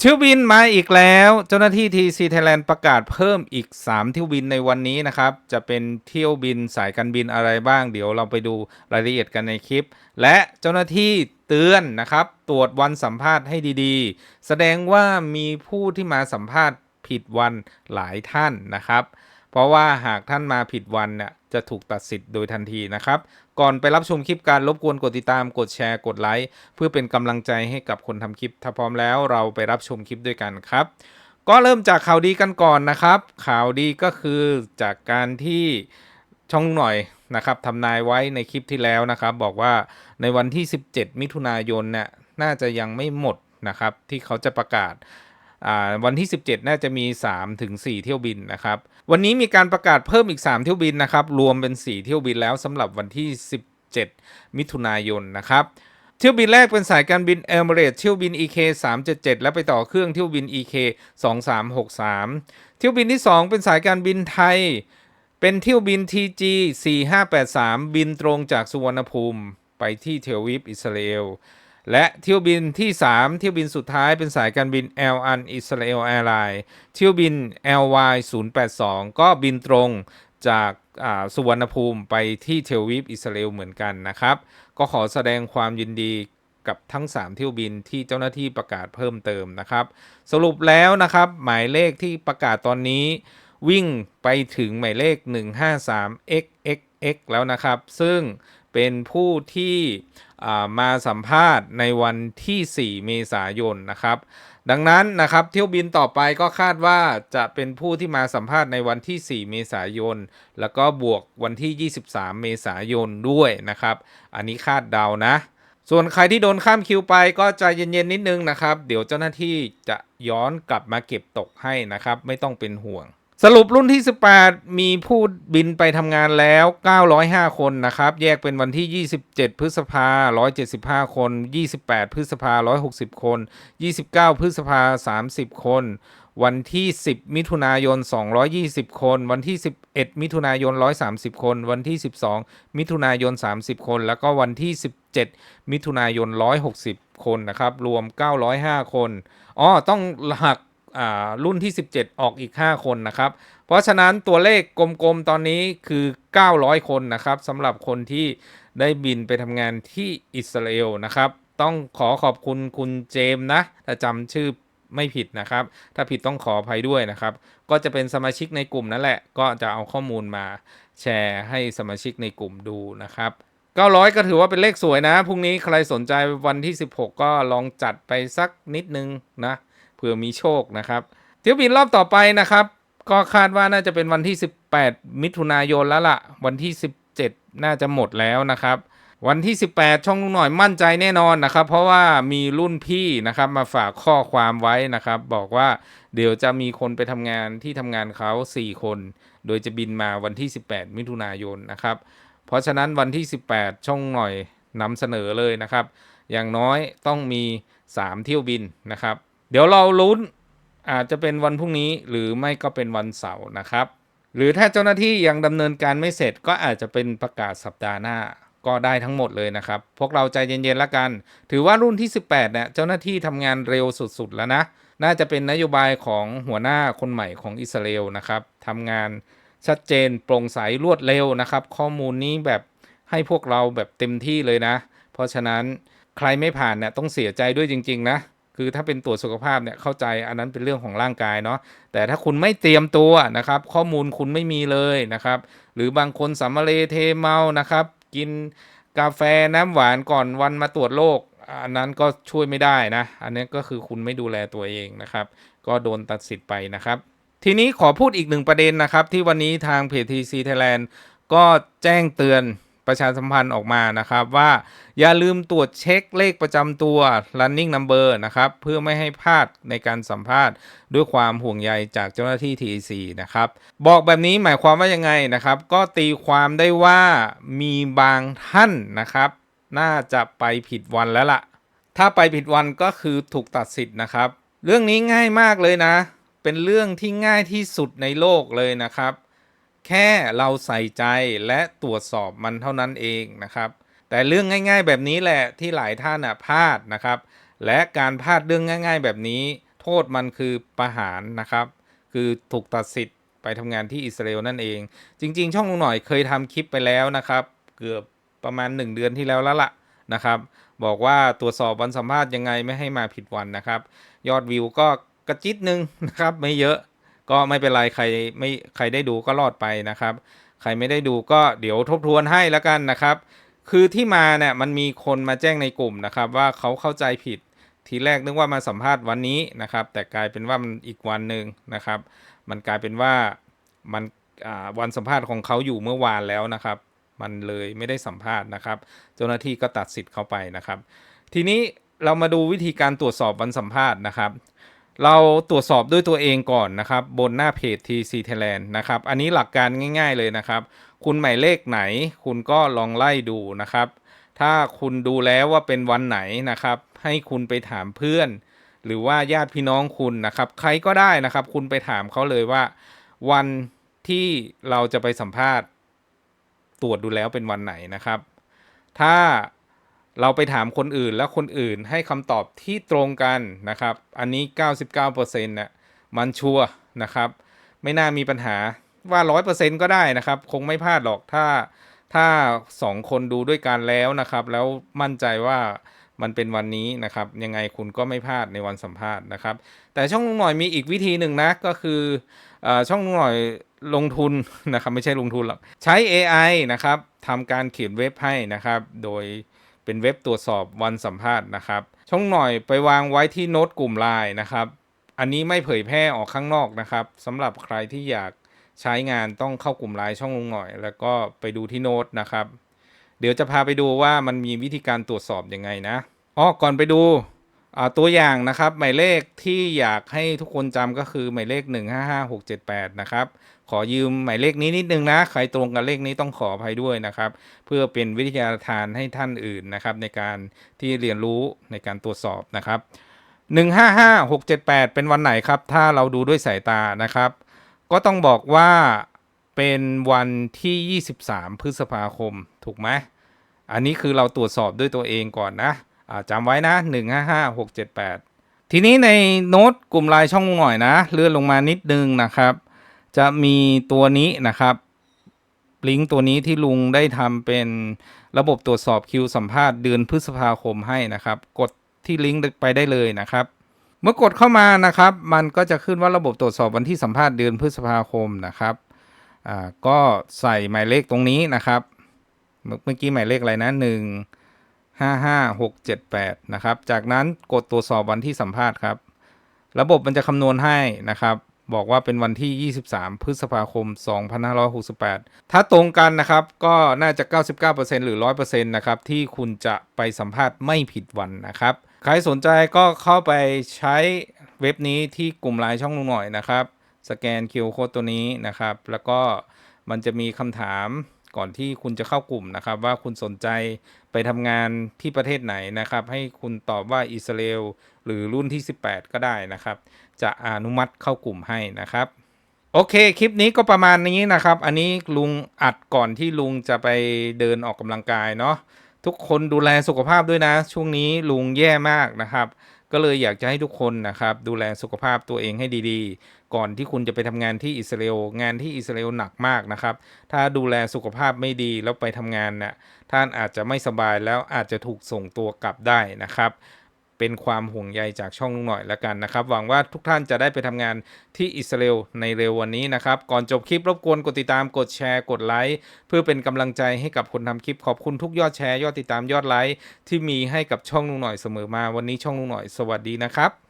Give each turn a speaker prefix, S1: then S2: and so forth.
S1: เที่ยวบินมาอีกแล้ว เจ้าหน้าที่ TC Thailand ประกาศเพิ่มอีก 3 เที่ยวบินในวันนี้นะครับ จะเป็นเที่ยวบินสายการบินอะไรบ้าง เดี๋ยวเราไปดูรายละเอียดกันในคลิป และเจ้าหน้าที่เตือนนะครับ ตรวจวันสัมภาษณ์ให้ดีๆ แสดงว่ามีผู้ที่มาสัมภาษณ์ผิดวันหลายท่านนะครับ เพราะว่าหากท่านมาผิดวันเนี่ยจะถูกตัดสิทธิ์โดยทันทีนะครับ ก่อนไปรับชมคลิปการรบกวนกดติดตามกดแชร์กดไลค์เพื่อเป็นกำลังใจให้กับคนทำคลิป ถ้าพร้อมแล้วเราไปรับชมคลิปด้วยกันครับ ก็เริ่มจากข่าวดีกันก่อนนะครับ ข่าวดีก็คือจากการที่ช่องหน่อยนะครับทำนายไว้ในคลิปที่แล้วนะครับ บอกว่าในวันที่ 17 มิถุนายนเนี่ยน่าจะยังไม่หมดนะครับที่เขาจะประกาศวันที่ 17 น่าจะมี3ถึง4เที่ยวบินนะครับ วันนี้มีการประกาศเพิ่มอีก 3 เที่ยวบินนะครับ รวมเป็น 4 เที่ยวบินแล้วสำหรับวันที่ 17 มิถุนายนนะครับ เที่ยวบินแรกเป็นสายการบินเอมิเรตเที่ยวบิน EK 377แล้วไปต่อเครื่องเที่ยวบิน EK 2363 เที่ยวบินที่ 2 เป็นสายการบินไทย เป็นเที่ยวบิน TG 4583 บินตรงจากสุวรรณภูมิ ไปที่เทลวิปอิสราเอล และเที่ยวบินที่ 3 เที่ยวบินสุดท้ายเป็นสายการบิน L อันอิสราเอลแอร์ไลน์เที่ยวบิน LY 082 ก็บินตรงจากาสุวรรณภูมิไปที่เทลวิปอิสราเอลเหมือนกันนะครับ ก็ขอแสดงความยินดีกับทั้ง 3 เที่ยวบินที่เจ้าหน้าที่ประกาศเพิ่มเติมนะครับ สรุปแล้วนะครับหมายเลขที่ประกาศตอนนี้ วิ่งไปถึงหมายเลข 153xxx แล้วนะครับ ซึ่ง เป็นผู้ที่มาสัมภาษณ์ในวันที่ 4 เมษายนนะครับ ดังนั้นนะครับเที่ยวบินต่อไปก็คาดว่าจะเป็นผู้ที่มาสัมภาษณ์ในวันที่ 4 เมษายน แล้วก็บวกวันที่ 23 เมษายนด้วยนะครับ อันนี้คาดเดานะ ส่วนใครที่โดนข้ามคิวไปก็ใจเย็นๆนิดนึงนะครับ เดี๋ยวเจ้าหน้าที่จะย้อนกลับมาเก็บตกให้นะครับ ไม่ต้องเป็นห่วง สรุปรุ่นที่ 18 มีผู้บินไปทำงานแล้ว 905 คนนะครับ แยกเป็นวันที่ 27 พฤษภา 175 คน 28 พฤษภา 160 คน 29 พฤษภา 30 คน วันที่ 10 มิถุนายน 220 คน วันที่ 11 มิถุนายน 130 คน วันที่ 12 มิถุนายน 30 คน แล้วก็วันที่ 17 มิถุนายน 160 คนนะครับ รวม 905 คน อ๋อ ต้องหัก รุ่นที่ 17 ออกอีก 5 คนนะครับ เพราะฉะนั้นตัวเลขกลมๆ ตอนนี้คือ 900 คนนะครับสำหรับคนที่ได้บินไปทำงานที่อิสราเอลนะครับ ต้องขอขอบคุณคุณเจมส์นะถ้าจำชื่อไม่ผิดนะครับ ถ้าผิดต้องขออภัยด้วยนะครับ ก็จะเป็นสมาชิกในกลุ่มนั่นแหละ ก็จะเอาข้อมูลมาแชร์ให้สมาชิกในกลุ่มดูนะครับ900 ก็ถือว่าเป็นเลขสวยนะ พรุ่งนี้ใครสนใจวันที่ 16 ก็ลองจัดไปสักนิดนึงนะ เผื่อมีโชคนะครับเที่ยวบินรอบต่อไปนะครับ ก็คาดว่าน่าจะเป็นวันที่ 18 มิถุนายนแล้วล่ะ วันที่ 17 น่าจะหมดแล้วนะครับ วันที่ 18 ช่องลุงหน่อยมั่นใจแน่นอนนะครับ เพราะว่ามีรุ่นพี่นะครับมาฝากข้อความไว้นะครับ บอกว่าเดี๋ยวจะมีคนไปทำงานที่ทำงานเขา4 คน โดยจะบินมาวันที่ 18 มิถุนายนนะครับ เพราะฉะนั้นวันที่ 18 ช่องหน่อยนำเสนอเลยนะครับ อย่างน้อยต้องมี 3 เที่ยวบินนะครับ เดี๋ยวเราลุ้นอาจจะเป็นวันพรุ่งนี้หรือไม่ก็เป็นวันเสาร์นะครับ หรือถ้าเจ้าหน้าที่ยังดำเนินการไม่เสร็จก็อาจจะเป็นประกาศสัปดาห์หน้าก็ได้ทั้งหมดเลยนะครับ พวกเราใจเย็นๆแล้วกัน ถือว่ารุ่นที่ 18เนี่ยเจ้าหน้าที่ทำงานเร็วสุดๆแล้วนะ น่าจะเป็นนโยบายของหัวหน้าคนใหม่ของอิสราเอลนะครับทำงานชัดเจนโปร่งใสรวดเร็วนะครับ ข้อมูลนี้แบบให้พวกเราแบบเต็มที่เลยนะ เพราะฉะนั้นใครไม่ผ่านเนี่ยต้องเสียใจด้วยจริง ๆ นะ คือถ้าเป็นตรวจสุขภาพเนี่ยเข้าใจอันนั้นเป็นเรื่องของร่างกายเนาะแต่ถ้าคุณไม่เตรียมตัวนะครับ ข้อมูลคุณไม่มีเลยนะครับ หรือบางคนสัมมาเลเทเมานะครับ กินกาแฟน้ำหวานก่อนวันมาตรวจโรคอันนั้นก็ช่วยไม่ได้นะ อันนี้ก็คือคุณไม่ดูแลตัวเองนะครับ ก็โดนตัดสิทธิ์ไปนะครับ ทีนี้ขอพูดอีกหนึ่งประเด็นนะครับ ที่วันนี้ทางเพจ TC Thailand ก็แจ้งเตือน ประชาสัมพันธ์ออกมานะครับ ว่าอย่าลืมตรวจเช็คเลขประจำตัว running number นะครับเพื่อไม่ให้พลาดในการสัมภาษณ์ ด้วยความห่วงใยจากเจ้าหน้าที่ TC นะครับบอกแบบนี้หมายความว่ายังไงนะครับ ก็ตีความได้ว่ามีบางท่านนะครับ น่าจะไปผิดวันแล้วล่ะ ถ้าไปผิดวันก็คือถูกตัดสิทธิ์นะครับ เรื่องนี้ง่ายมากเลยนะ เป็นเรื่องที่ง่ายที่สุดในโลกเลยนะครับ แค่เราใส่ใจและตรวจสอบมันเท่านั้นเองนะครับ แต่เรื่องง่าย ๆ แบบนี้แหละที่หลายท่านพลาดนะครับ และการพลาดเรื่องง่าย ๆ แบบนี้ โทษมันคือประหารนะครับ คือถูกตัดสิทธิ์ไปทำงานที่อิสราเอลนั่นเอง จริง ๆ ช่องลุงหน่อยเคยทำคลิปไปแล้วนะครับ เกือบประมาณ 1 เดือนที่แล้วแล้วล่ะนะครับบอกว่าตรวจสอบวันสัมภาษณ์ยังไงไม่ให้มาผิดวันนะครับ ยอดวิวก็กระจิตหนึ่งนะครับไม่เยอะ ก็ไม่เป็นไรใครไม่ใครได้ดูก็รอดไปนะครับ ใครไม่ได้ดูก็เดี๋ยวทบทวนให้แล้วกันนะครับ คือที่มาเนี่ยมันมีคนมาแจ้งในกลุ่มนะครับ ว่าเขาเข้าใจผิดทีแรกนึกว่ามาสัมภาษณ์วันนี้นะครับ แต่กลายเป็นว่ามันอีกวันหนึ่งนะครับ มันกลายเป็นว่ามันวันสัมภาษณ์ของเขาอยู่เมื่อวานแล้วนะครับ มันเลยไม่ได้สัมภาษณ์นะครับ เจ้าหน้าที่ก็ตัดสิทธิ์เขาไปนะครับ ทีนี้เรามาดูวิธีการตรวจสอบวันสัมภาษณ์นะครับ เราตรวจสอบด้วยตัวเองก่อนนะครับ บนหน้าเพจ TC Thailand นะครับ อันนี้หลักการง่าย ๆเลยนะครับ คุณหมายเลขไหน คุณก็ลองไล่ดูนะครับ ถ้าคุณดูแล้วว่าเป็นวันไหนนะครับ ให้คุณไปถามเพื่อน หรือว่าญาติพี่น้องคุณนะครับ ใครก็ได้นะครับ คุณไปถามเขาเลยว่า วันที่เราจะไปสัมภาษณ์ ตรวจดูแล้วเป็นวันไหนนะครับ ถ้า เราไปถามคนอื่นแล้วคนอื่นให้คำตอบที่ตรงกันนะครับ อันนี้ 99%น่ะมันชัวร์นะครับ ไม่น่ามีปัญหาว่า 100%ก็ได้นะครับ คงไม่พลาดหรอกถ้าถ้าสองคนดูด้วยกันแล้วนะครับ แล้วมั่นใจว่ามันเป็นวันนี้นะครับ ยังไงคุณก็ไม่พลาดในวันสัมภาษณ์นะครับ แต่ช่องลุงหน่อยมีอีกวิธีหนึ่งนะก็คือเออช่องลุงหน่อยลงทุนนะครับ ไม่ใช่ลงทุนหรอกใช้ AI นะครับทำการเขียนเว็บให้นะครับ โดย เป็นเว็บตรวจสอบวันสัมภาษณ์นะครับ ช่องหน่อยไปวางไว้ที่โน้ตกลุ่มไลน์นะครับ อันนี้ไม่เผยแพร่ออกข้างนอกนะครับสำหรับใครที่อยากใช้งานต้องเข้ากลุ่มไลน์ช่องลุงหน่อย แล้วก็ไปดูที่โน้ตนะครับ เดี๋ยวจะพาไปดูว่ามันมีวิธีการตรวจสอบยังไงนะอ๋อก่อนไปดูตัวอย่างนะครับหมายเลขที่อยากให้ทุกคนจำก็คือหมายเลข 155678 นะครับ ขอยืมหมายเลขนี้นิดนึงนะ ใครตรงกับเลขนี้ต้องขออภัยด้วยนะครับ เพื่อเป็นวิทยาทานให้ท่านอื่นนะครับ ในการที่เรียนรู้ในการตรวจสอบนะครับ155678 เป็นวันไหนครับ ถ้าเราดูด้วยสายตานะครับ ก็ต้องบอกว่าเป็นวันที่ 23 พฤษภาคมถูกไหมอันนี้คือเราตรวจสอบด้วยตัวเองก่อนนะอ่าจำไว้นะ 155678 ทีนี้ในโน้ตกลุ่มลน์ช่องหน่อยนะ เลื่อนลงมานิดนึงนะครับ จะมีตัวนี้นะครับ ลิงก์ตัวนี้ที่ลุงได้ทำเป็นระบบตรวจสอบคิวสัมภาษณ์เดือนพฤษภาคมให้นะครับ กดที่ลิงก์ไปได้เลยนะครับ เมื่อกดเข้ามานะครับ มันก็จะขึ้นว่าระบบตรวจสอบวันที่สัมภาษณ์เดือนพฤษภาคมนะครับอ่าก็ใส่หมายเลขตรงนี้นะครับ เมื่อกี้หมายเลขอะไรนะหนึ่งห้าห้าหกเจ็ดแปดนะครับ จากนั้นกดตรวจสอบวันที่สัมภาษณ์ครับ ระบบมันจะคำนวณให้นะครับ บอกว่าเป็นวันที่ 23 พฤษภาคม 2568 ถ้าตรงกันนะครับ ก็น่าจะ 99%หรือ 100%นะครับ ที่คุณจะไปสัมภาษณ์ไม่ผิดวันนะครับ ใครสนใจก็เข้าไปใช้เว็บนี้ที่กลุ่มไลน์ช่องลุงหน่อยนะครับ สแกน QR Code ตัวนี้นะครับ แล้วก็มันจะมีคำถาม ก่อนที่คุณจะเข้ากลุ่มนะครับ ว่าคุณสนใจไปทำงานที่ประเทศไหนนะครับ ให้คุณตอบว่าอิสราเอลหรือรุ่นที่ 18 ก็ได้นะครับ จะอนุมัติเข้ากลุ่มให้นะครับโอเค คลิปนี้ก็ประมาณนี้นะครับ อันนี้ลุงอัดก่อนที่ลุงจะไปเดินออกกำลังกายเนาะทุกคนดูแลสุขภาพด้วยนะ ช่วงนี้ลุงแย่มากนะครับ ก็เลยอยากจะให้ทุกคนนะครับดูแลสุขภาพตัวเองให้ดีๆ ก่อนที่คุณจะไปทำงานที่อิสราเอลงานที่อิสราเอลหนักมากนะครับ ถ้าดูแลสุขภาพไม่ดีแล้วไปทำงานน่ะท่านอาจจะไม่สบายแล้วอาจจะถูกส่งตัวกลับได้นะครับ เป็นความห่วงใยจากช่องลุงหน่อยแล้วกันนะครับ หวังว่าทุกท่านจะได้ไปทำงานที่อิสราเอลในเร็ววันนี้นะครับ ก่อนจบคลิปรบกวนกดติดตามกดแชร์กดไลค์เพื่อเป็นกำลังใจให้กับคนทำคลิปขอบคุณทุกยอดแชร์ยอดติดตามยอดไลค์ที่มีให้กับช่องลุงหน่อยเสมอมาวันนี้ช่องลุงหน่อยสวัสดีนะครับ